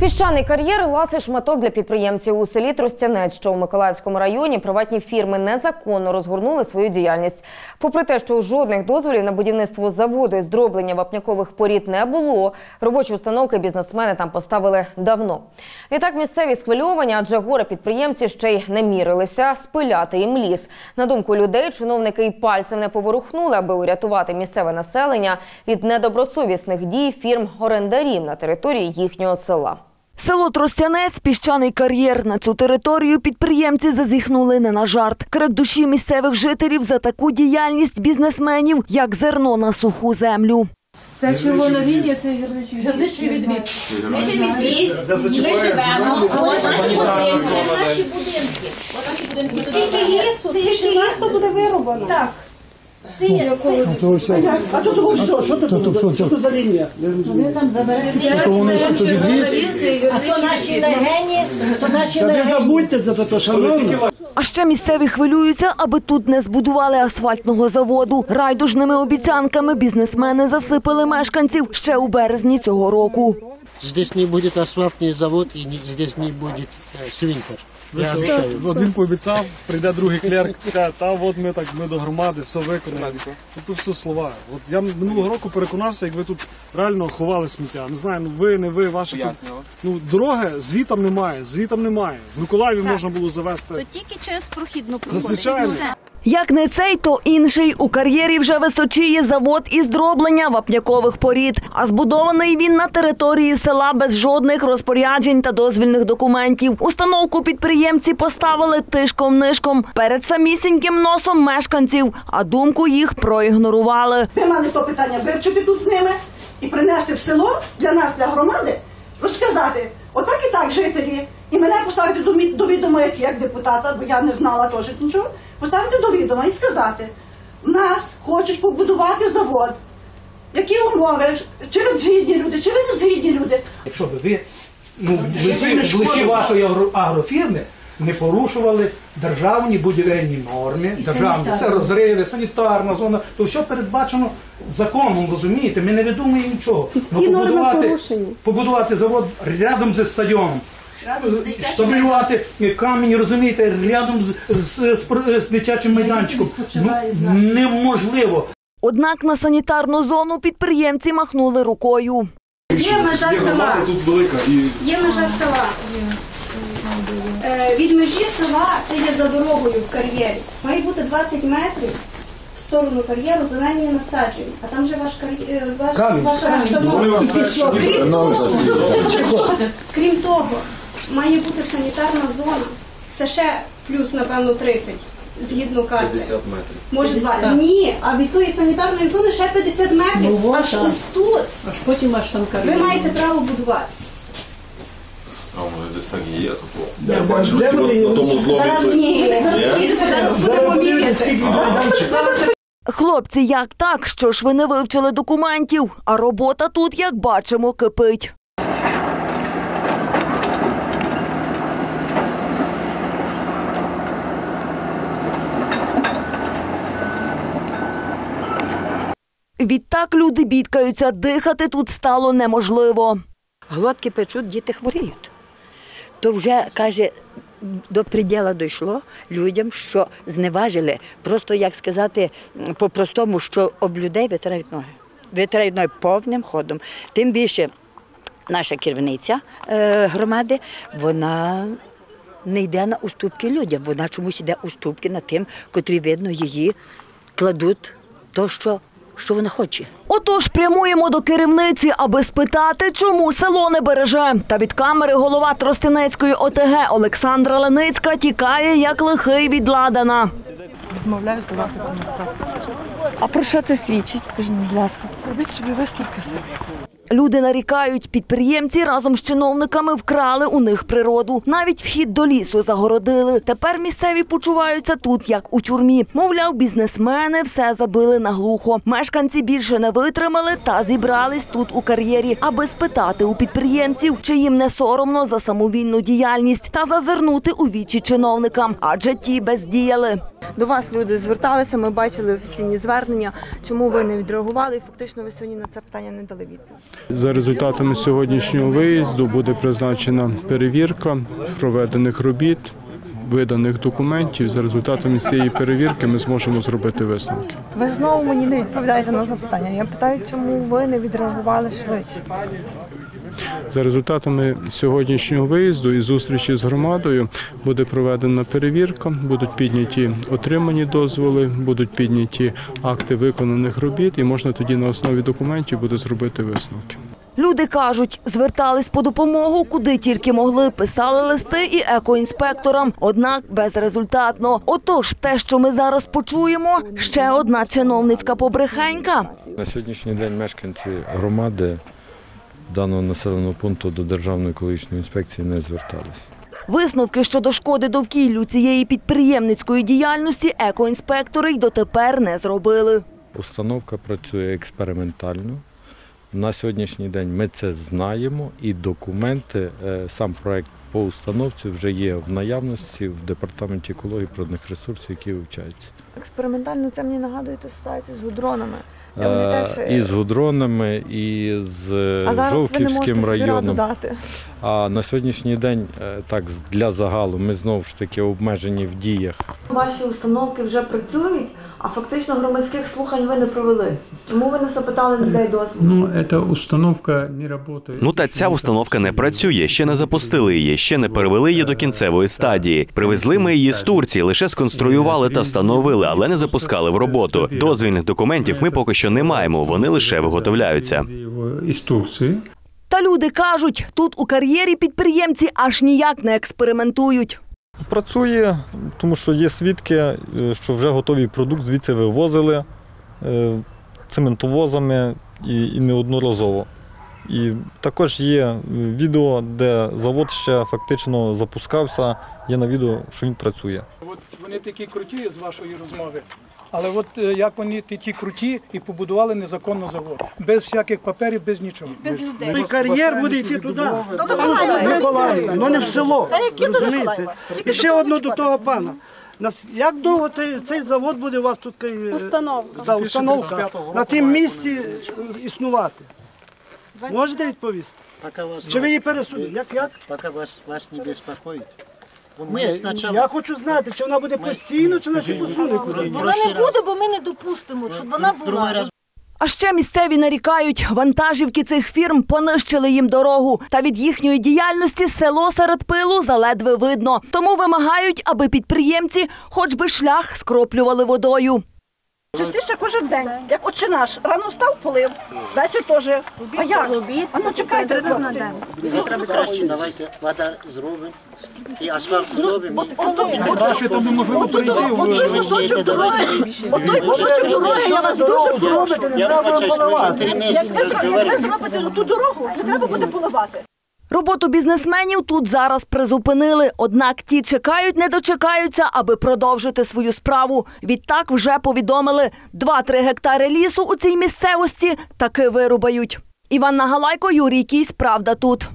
Піщаний кар'єр ласий шматок для підприємців у селі Тростянець, що у Миколаївському районі приватні фірми незаконно розгорнули свою діяльність. Попри те, що жодних дозволів на будівництво заводу із дроблення вапнякових порід не було, робочі установки бізнесмени там поставили давно. Відтак місцеві схвильовані, адже горе підприємці ще й не мірилися спиляти їм ліс. На думку людей, чиновники й пальцем не поворухнули, аби урятувати місцеве населення від недобросовісних дій фірм орендарів на території їхнього села. Село Тростянець – піщаний кар'єр. На цю територію підприємці зазіхнули не на жарт. Крик душі місцевих жителів за таку діяльність бізнесменів, як зерно на суху землю. Це червона лінія, це гірничий відвід. Ми живемо, а наші будинки. Скільки лісу, скільки лісу буде вирубано? Так. Це А тут що, що тут, за лінія? А то наші легені, то наші Та не легені. забудьте за те, шановні. А ще місцеві хвилюються, аби тут не збудували асфальтного заводу. Райдужними обіцянками бізнесмени засипали мешканців ще у березні цього року. Здесь не будет асфальтный завод и не- здесь не будет э, свинтер. Я він пообіцяв, прийде другий клерк, скаже, та от ми так, ми до громади, все виконаємо. Це тут все слова. От я минулого року переконався, як ви тут реально ховали сміття. Не знаю, ну ви, не ви, ваші тут. Ну, дороги звітом немає, звітом немає. В Миколаєві можна було завести. То тільки через прохідну Ну, звичайно. Все. Як не цей, то інший. У кар'єрі вже височіє завод із дроблення вапнякових порід. А збудований він на території села без жодних розпоряджень та дозвільних документів. Установку підприємці поставили тишком-нишком перед самісіньким носом мешканців, а думку їх проігнорували. Ви мали то питання вивчити тут з ними і принести в село для нас, для громади, розказати, отак і так жителі, і мене поставити до, відома, як, як депутата, бо я не знала теж нічого, поставити до відома і сказати, в нас хочуть побудувати завод. Які умови? Чи ви згідні люди, чи ви не згідні люди? Якщо б ви ну, в лиці, вашої агрофірми не порушували державні будівельні норми, державні це розриви, санітарна зона, то все передбачено законом, розумієте? Ми не видумуємо нічого. Ну, побудувати, побудувати завод рядом зі стадіоном. Стабілювати камінь, розумієте, рядом з, з, з, з дитячим майданчиком. Ну, неможливо. Однак на санітарну зону підприємці махнули рукою. Є межа села. Тут велика і Є межа села. Е, Від межі села це є за дорогою в кар'єрі. Має бути 20 метрів сторону кар'єру зелені насадження. А там же ваш кар'єр, ваш, ваша установа. Крім того, крім того, має бути санітарна зона. Це ще плюс, напевно, 30. Згідно карти. 50 метрів. Може, два. Ні, а від тої санітарної зони ще 50 метрів. Аж ось тут Аж потім аж там ви маєте право будуватися. А воно десь так і є. Тобто. Я бачив на тому зломі. Зараз ні, зараз поїдете, зараз будемо міряти. Хлопці, як так? Що ж ви не вивчили документів? А робота тут, як бачимо, кипить. Відтак люди бідкаються, дихати тут стало неможливо. Глотки печуть, діти хворіють. То вже каже, до приділа дійшло людям, що зневажили, просто як сказати по-простому, що об людей витирають ноги. Витирають ноги повним ходом. Тим більше наша керівниця е, громади, вона не йде на уступки людям, вона чомусь йде уступки на тим, котрі, видно, її кладуть то, що, що вона хоче. Отож, прямуємо до керівниці, аби спитати, чому село не береже. Та від камери голова Тростинецької ОТГ Олександра Леницька тікає, як лихий від ладана. Відмовляю здавати. А про що це свідчить? Скажіть, будь ласка. Робіть собі висновки самі. Люди нарікають, підприємці разом з чиновниками вкрали у них природу. Навіть вхід до лісу загородили. Тепер місцеві почуваються тут, як у тюрмі. Мовляв, бізнесмени все забили наглухо. Мешканці більше не витримали та зібрались тут у кар'єрі, аби спитати у підприємців, чи їм не соромно за самовільну діяльність та зазирнути у вічі чиновникам, адже ті бездіяли. До вас люди зверталися, ми бачили офіційні звернення. Чому ви не відреагували? І фактично ви сьогодні на це питання не дали відповідь. За результатами сьогоднішнього виїзду буде призначена перевірка проведених робіт, виданих документів. За результатами цієї перевірки ми зможемо зробити висновки. Ви знову мені не відповідаєте на запитання. Я питаю, чому ви не відреагували швидше. За результатами сьогоднішнього виїзду і зустрічі з громадою буде проведена перевірка, будуть підняті отримані дозволи, будуть підняті акти виконаних робіт, і можна тоді на основі документів буде зробити висновки. Люди кажуть, звертались по допомогу, куди тільки могли, писали листи і екоінспекторам, однак безрезультатно. Отож, те, що ми зараз почуємо, ще одна чиновницька побрехенька. На сьогоднішній день мешканці громади даного населеного пункту до Державної екологічної інспекції не зверталися. Висновки щодо шкоди довкіллю цієї підприємницької діяльності екоінспектори й дотепер не зробили. Установка працює експериментально. На сьогоднішній день ми це знаємо, і документи, е, сам проект по установці вже є в наявності в департаменті екології природних ресурсів, які вивчаються. Експериментально це мені нагадує ту ситуацію з гудронами. Е, теж, е, І з гудронами, і з е, а можете Жовківським районом. дати. А на сьогоднішній день, е, так з- для загалу, ми знову ж таки обмежені в діях. Ваші установки вже працюють, а фактично громадських слухань ви не провели. Чому ви не запитали людей дозволу? Ну, эта установка не работает. Ну та ця установка не працює. Ще не запустили її, ще не перевели її до кінцевої стадії. Привезли ми її з Турції, лише сконструювали та встановили, але не запускали в роботу. Дозвільних документів ми поки що не маємо. Вони лише виготовляються. Из Турции. Та люди кажуть, тут у кар'єрі підприємці аж ніяк не експериментують. Працює, тому що є свідки, е, що вже готовий продукт звідси вивозили е, цементовозами і, і неодноразово. І також є е, відео, де завод ще фактично запускався, є на відео, що він працює. От вони такі круті з вашої розмови. Але от е, як вони такі круті і побудували незаконно завод. Без всяких паперів, без нічого. Без людей. І кар'єр буде йти туди. До Миколаївна, ну не в село. Розумієте? І ще одно до того пана. Нас- Як довго цей, завод буде у вас тут е, Установка. да, установка на тим місці існувати? Можете відповісти? Пока вас, Чи ви її пересудите? Як, як? пока вас, вас не беспокоит. Сначала... я хочу знати, чи вона буде постійно, чи наші посуне куди. Вона не буде, бо ми не допустимо, щоб вона була. А ще місцеві нарікають, вантажівки цих фірм понищили їм дорогу. Та від їхньої діяльності село серед пилу заледве видно. Тому вимагають, аби підприємці хоч би шлях скроплювали водою. Частіше кожен день, як отче наш. Рано встав, полив, вечір теж. А як? А ну чекайте, хлопці. Треба краще, давайте вода зробимо. І асфальт зробимо. Краще тому можливо прийти Отой кусочок дороги, отой кусочок дороги, я вас дуже прошу. Я вибачаюсь, ми вже три місяці як ви зробите ту дорогу, не треба буде поливати. Роботу бізнесменів тут зараз призупинили, однак ті чекають, не дочекаються, аби продовжити свою справу. Відтак вже повідомили, 2-3 гектари лісу у цій місцевості таки вирубають. Іванна Галайко, Юрій Кісь, Правда тут.